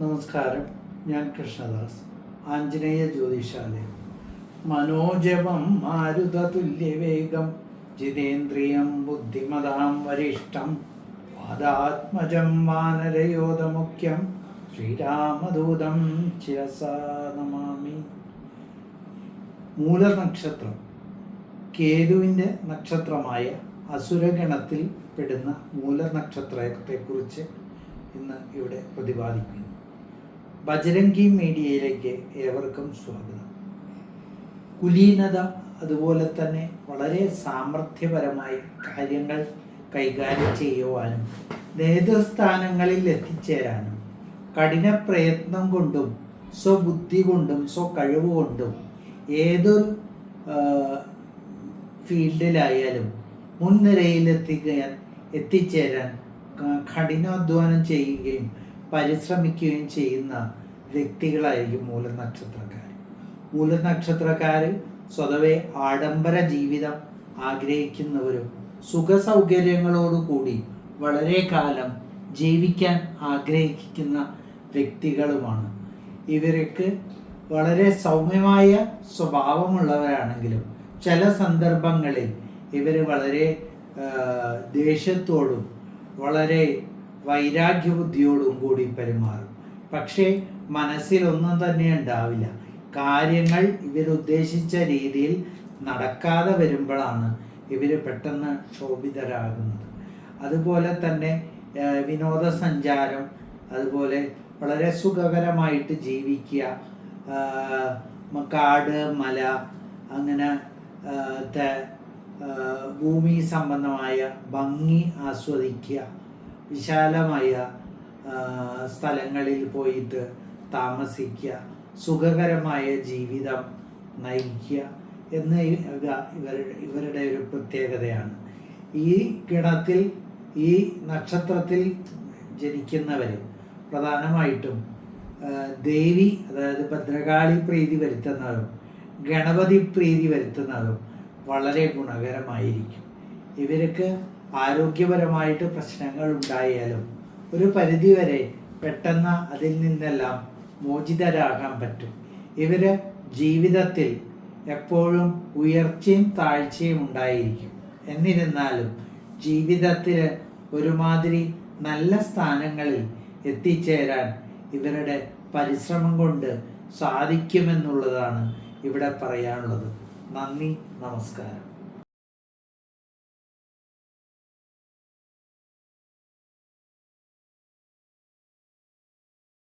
നമസ്കാരം. ഞാൻ കൃഷ്ണദാസ് ആഞ്ജനേയ ജ്യോതിഷാലയം മനോജവം മാരുതതുല്യവേഗം ജിതേന്ദ്രിയം ബുദ്ധിമതാം വരിഷ്ടം പാദാത്മജം വാനരയോധമുഖ്യം ശ്രീരാമദൂതം ചിരസാദമാമി മൂലനക്ഷത്രം കേതുവിന്റെ നക്ഷത്രമായ അസുരഗണത്തിൽ പെടുന്ന മൂലനക്ഷത്രത്തെക്കുറിച്ച് ഇന്ന് ഇവിടെ പ്രതിപാദിക്കുന്നു. ബജരംഗി മീഡിയയിലേക്ക് ഏവർക്കും സ്വാഗതം. കുലീനത അതുപോലെ തന്നെ വളരെ സാമർഥ്യപരമായി കാര്യങ്ങൾ കൈകാര്യം ചെയ്യുവാനും നേതൃസ്ഥാനങ്ങളിൽ എത്തിച്ചേരാനും കഠിന പ്രയത്നം കൊണ്ടും സ്വബുദ്ധി കൊണ്ടും സ്വകഴിവ് കൊണ്ടും ഏതൊരു ഫീൽഡിലായാലും മുൻനിരയിലെത്തിക്കാൻ എത്തിച്ചേരാൻ കഠിനാധ്വാനം ചെയ്യുകയും പരിശ്രമിക്കുകയും ചെയ്യുന്ന വ്യക്തികളായിരിക്കും മൂലനക്ഷത്രക്കാർ മൂലനക്ഷത്രക്കാർ സ്വതവേ ആഡംബര ജീവിതം ആഗ്രഹിക്കുന്നവരും സുഖസൗകര്യങ്ങളോടുകൂടി വളരെ കാലം ജീവിക്കാൻ ആഗ്രഹിക്കുന്ന വ്യക്തികളുമാണ്. ഇവർക്ക് വളരെ സൗമ്യമായ സ്വഭാവമുള്ളവരാണെങ്കിലും ചില സന്ദർഭങ്ങളിൽ ഇവർ വളരെ ദേഷ്യത്തോടും വളരെ വൈരാഗ്യബുദ്ധിയോടും കൂടി പെരുമാറും. പക്ഷേ മനസ്സിലൊന്നും തന്നെ ഉണ്ടാവില്ല. കാര്യങ്ങൾ ഇവരുദ്ദേശിച്ച രീതിയിൽ നടക്കാതെ വരുമ്പോഴാണ് ഇവർ പെട്ടെന്ന് ശോഭിതരാകുന്നത് അതുപോലെ തന്നെ വിനോദസഞ്ചാരം അതുപോലെ വളരെ സുഖകരമായിട്ട് ജീവിക്കുക കാട് മല അങ്ങനെ ഭൂമി സംബന്ധമായ ഭംഗി ആസ്വദിക്കുക വിശാലമായ സ്ഥലങ്ങളിൽ പോയിട്ട് താമസിക്കുക സുഖകരമായ ജീവിതം നയിക്കുക എന്ന ഇവരുടെ ഇവരുടെ ഒരു പ്രത്യേകതയാണ്. ഈ ഗണത്തിൽ ഈ നക്ഷത്രത്തിൽ ജനിക്കുന്നവർ പ്രധാനമായിട്ടും ദേവി അതായത് ഭദ്രകാളി പ്രീതി വരുത്തുന്നതും ഗണപതി പ്രീതി വരുത്തുന്നതും വളരെ ഗുണകരമായിരിക്കും. ഇവർക്ക് ആരോഗ്യപരമായിട്ട് പ്രശ്നങ്ങൾ ഉണ്ടായാലും ഒരു പരിധിവരെ പെട്ടെന്ന് അതിൽ നിന്നെല്ലാം മോചിതരാകാൻ പറ്റും. ഇവർ ജീവിതത്തിൽ എപ്പോഴും ഉയർച്ചയും താഴ്ചയും ഉണ്ടായിരിക്കും. എന്നിരുന്നാലും ജീവിതത്തിൽ ഒരുമാതിരി നല്ല സ്ഥാനങ്ങളിൽ എത്തിച്ചേരാൻ ഇവരുടെ പരിശ്രമം കൊണ്ട് സാധിക്കുമെന്നുള്ളതാണ് ഇവിടെ പറയാനുള്ളത്. നന്ദി നമസ്കാരം.